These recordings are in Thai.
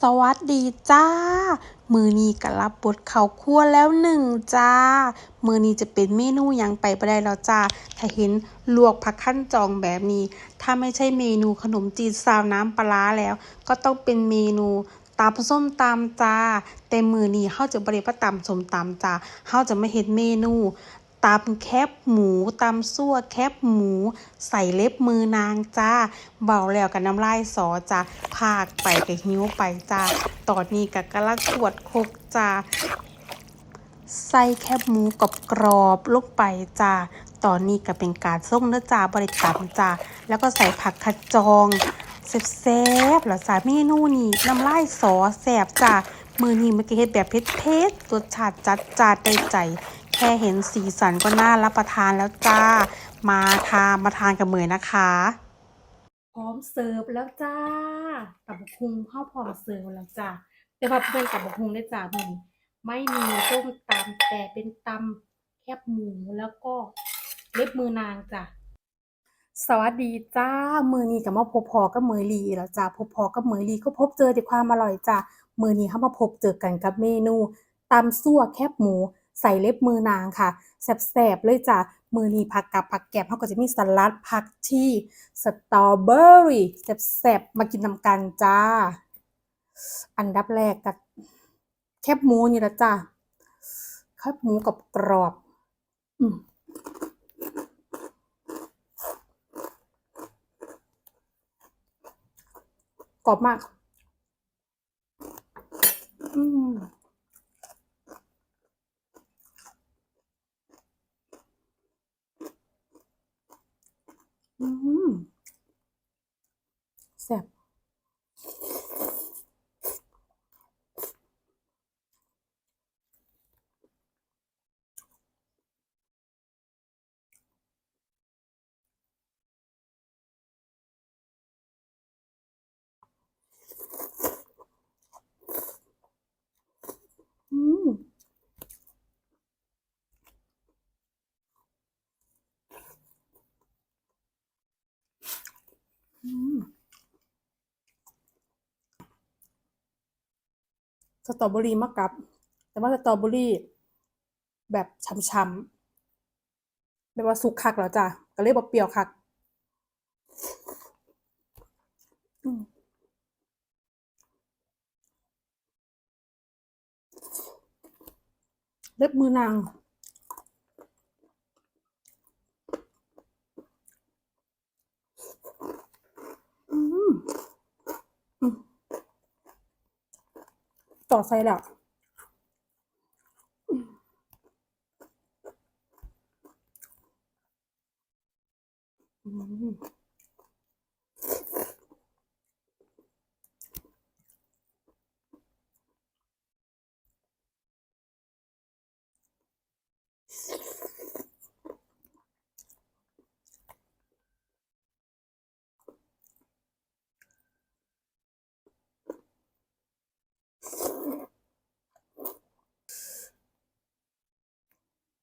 สวัสดีจ้า มือนี้ก็รับบทเขาครัวแล้วหนึ่งจ้า มือนี้จะเป็นเมนูยังไปบ่ได้แล้วจ้า ถ้าเห็นลวกผักขั้นจองแบบนี้ ถ้าไม่ใช่เมนูขนมจีนซาวน้ำปลาแล้ว ก็ต้องเป็นเมนูตำส้มตำจ้า แต่มือนี้เฮาจะบ่ได้มาตำส้มตำจ้าเฮาจะไมาเฮ็ดเมนู ตำแคบหมูตำซั่วแคบหมู ใส่เล็บมือนางจ้า เบาแล้วกับน้ำลายสอจ้าพากไปกับหิ้วไปจ้า ตอนนี้กับกะลักขวดโคกจ้าใส่แคบหมูกรอบกรอบลงไปจ้า ตอนนี้ก็เป็นการส่งเนื้อจ้าบริกรรมจ้า แล้วก็ใส่ผักขจองแซ่บๆแล้วจ้าเมนูนี้น้ำลายสอแซ่บจ้ามือนี้มันก็เฮ็ดแบบเผ็ดๆรสชาติจัดจ้าได้ใจ แค่เห็นสีสันก็น่ารับประทานแล้วจ้า มาค่ะมาทานกับเหมยนะคะ พร้อมเสิร์ฟแล้วจ้าตับกหุงข้าวพร้อมเสิร์ฟแล้วจ้าแต่ว่าเป็นตับกหุงได้จ้ามึงไม่มีต้มตำแต่เป็นตำแคบหมูแล้วก็เล็บมือนางจ้ะสวัสดีจ้า มือนี้กับมาพบพอกับเมยลีแล้วจ้าพบพอกับเมยลีก็พบเจอแต่ความอร่อยจ้ามือนี้เข้ามาพบเจอกันกับเมนูตำซั่วแคบหมู ใส่เล็บมือนางค่ะแซ่บๆเลยจ้ามือนีผักกับผักแกบเขาก็จะมีสลัดผักชีสตรอเบอรี่แซ่บๆมากินนำกันจ้า อันดับแรกกับแคบหมูนี่ละจ้าแคบหมูกับกรอบอืมกรอบมาก แสตรอเบอรี่มะกับ แต่ว่าสตรอเบอรี่แบบช้ำๆแบบว่าสุกคักแล้วจ้ะก็เลยบอกเปรี้ยวคักเล็บมือนาง อืมอืม ต่อไซแล้วอืม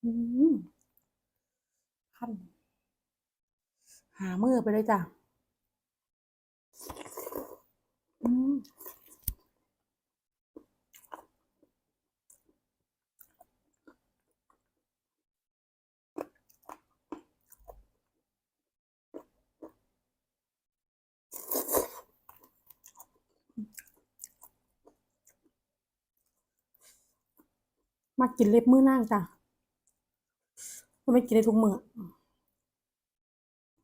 อืม ขั้น หามือไปเลยจ้ะอืมมากินเล็บมือนางจ้ะ มันไม่กินได้ทุกมือ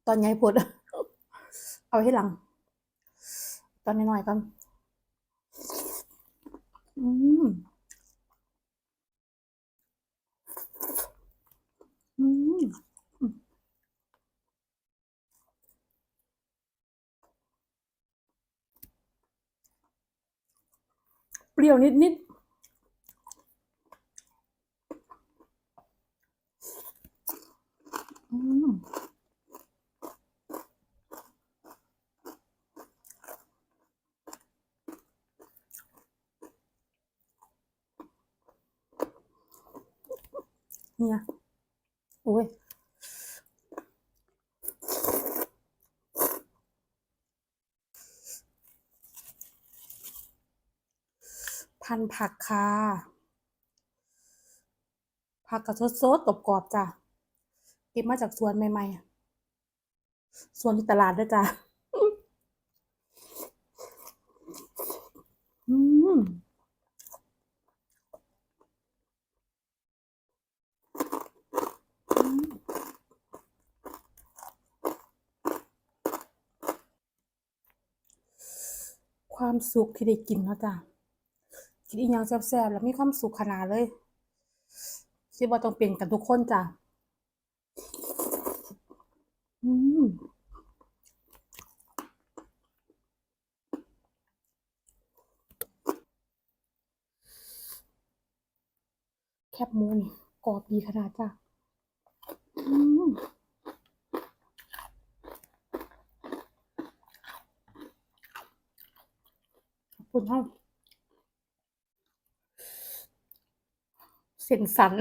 ตอนใหญ่ปวดเอาไว้ให้หลัง ตอนน้อยๆก่อนอืมอืมเปรี้ยวนิดๆ เนี่ยโอ้ยหั่นผักค่ะผักก็สดๆกรอบๆจ้ะเก็บมาจากสวนใหม่ๆสวนที่ตลาดด้อจ้ะ อืม อืม ความสุขที่ได้กินเนาะจ้ะกินอิหยังแซ่บๆแล้วมีความสุขขนาดเลยคิดว่าต้องเป็นกันทุกคนจ้ะอืมแคบหมูนี่กรอบดีขนาดจ้ะอืม คุณเฮาเส้นสัน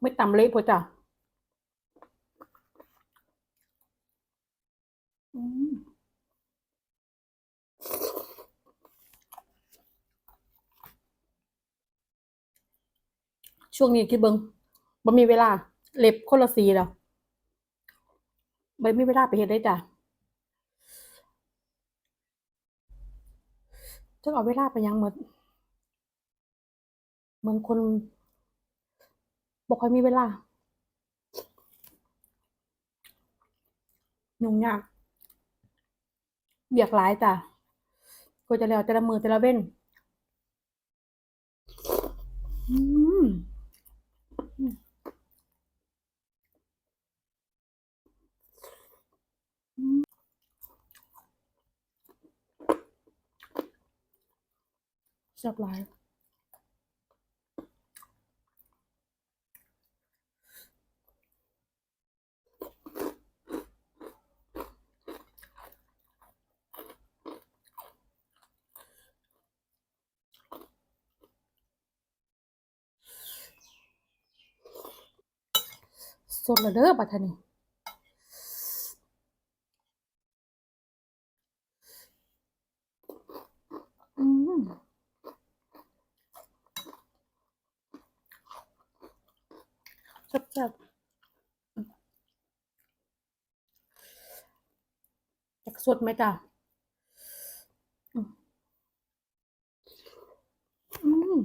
ไม่ตำเละพอจ้ะช่วงนี้คิดเบิงบ่มีเวลา เล็บคนละสีแล้วบ่มีเวลาไปเฮ็ดเลยจ้ะจักเอาเวลาไปยังเหมดเหมือนคนบ่ค่อยมีเวลายุ่งยากเวียกหลายจ้ะกว่าจะแล้วแต่ละมือแต่ละเว้น อืม อืม อืม แซ่บหลายสดแล้วเด้อบัดเทนี้ อืม แซ่บๆอือยากสดไหมจ้ะ?อืมอืม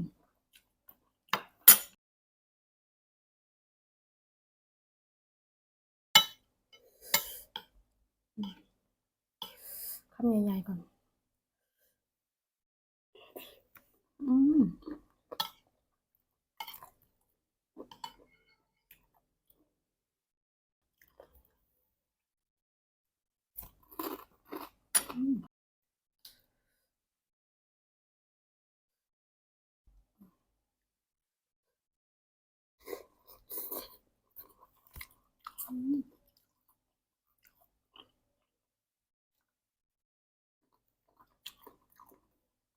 อืมคำใหญ่ๆก่อน อืม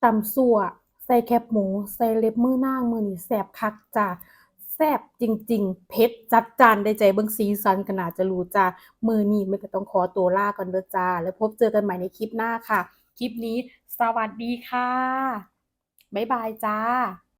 ตำซั่วใส่แคบหมู ใส่เล็บมือนางมือนี่แซ่บคักจ้าแซ่บจริง ๆเผ็ดจัดจานได้ใจเบิ่งซีซันก็น่าจะรู้จ้ามือนี้มื้อก็ต้องขอตัวลาก่อนเด้อจ้า แล้วพบเจอกันใหม่ในคลิปหน้าค่ะ คลิปนี้ สวัสดีค่ะ บ๊ายบายจ้า